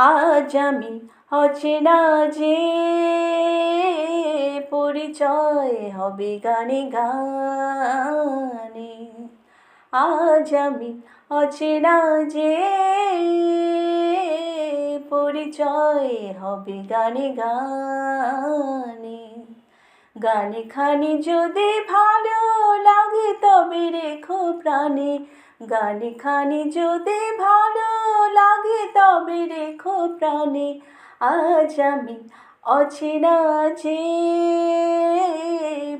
আজ আমি অচেনা যে পরিচয় হবে গানে গানে। আজ আমি অচেনা যে পরিচয় হবে গানে গানে। গানে খানি যদি ভালো লাগে তবে রেখো প্রাণে। গানে খানি যদি ভালো লাগে তবে রেখো প্রাণে, আজ আমি অচেনা যে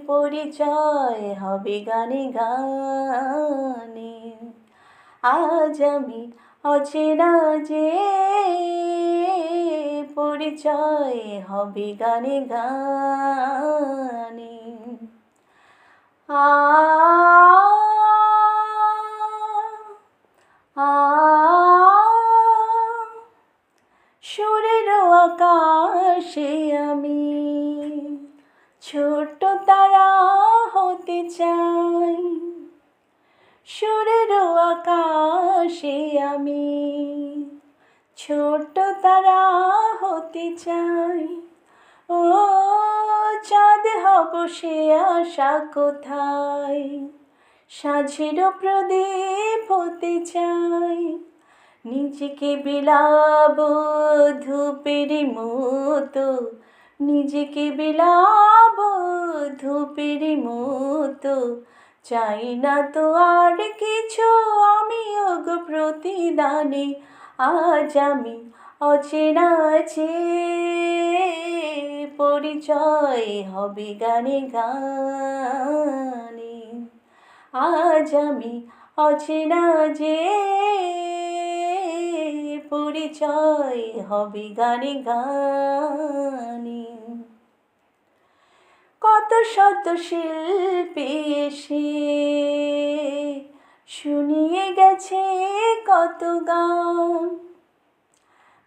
পরিচয় হবে গানে গানে। আজ আমি অচেনা যে পরিচয় হবে গানে গানে। আ সুরের আকাশে আমি ছোট্ট তারা হতে চাই। সুরের আকাশে আমি ছোট্ট তারা হতে চাই। ও চাঁদ হব সে আশা কোথায়? সাঝের প্রদীপ হতে চাই। নিজেকে বিলাব ধূপের মতো, নিজেকে বিলাব ধূপের মতো। চাই না তো আর কিছু, আমি ওগ প্রতিদানে, আজ আমি অচেনা আছে, পরিচয় হবে গানে গানে। আজ আমি অচেনা যে পরিচয় হবে গানে গানে। কত শত শিল্পী এসে শুনিয়ে গেছে কত গান।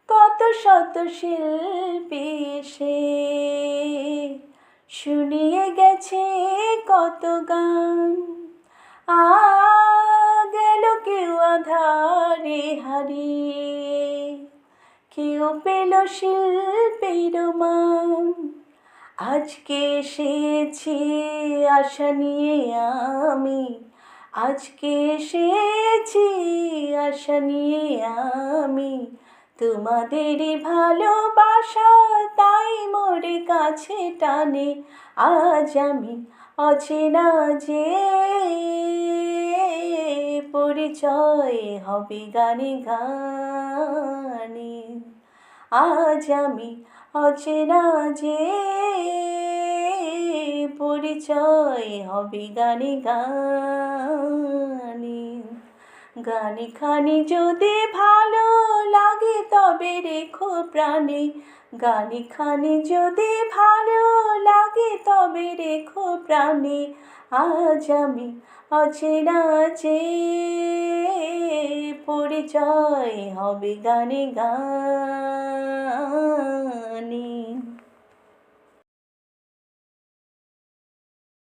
কত শত শিল্পী এসে শুনিয়ে গেছে কত গান। আ গেল কেউ আধারে হারিয়ে কেউ পেল শিল্পীর মান। আজকে এসেছি আশা নিয়ে আমি। আজকে এসেছি আশা নিয়ে আমি। তোমাদেরই ভালোবাসা তাই মোরে কাছে টানে। আজ আমি অচেনা যে পরিচয় হবে গানে গানে। আজ আমি অচেনা যে পরিচয় হবে গানে গানে। গানে খানি যদি ভালো লাগে তবে রেখো প্রাণে। গানে খানি যদি ভালো লাগে তবে রেখো প্রাণে। আজ আমি অচেনা যে পরিচয় হবে গানে গান।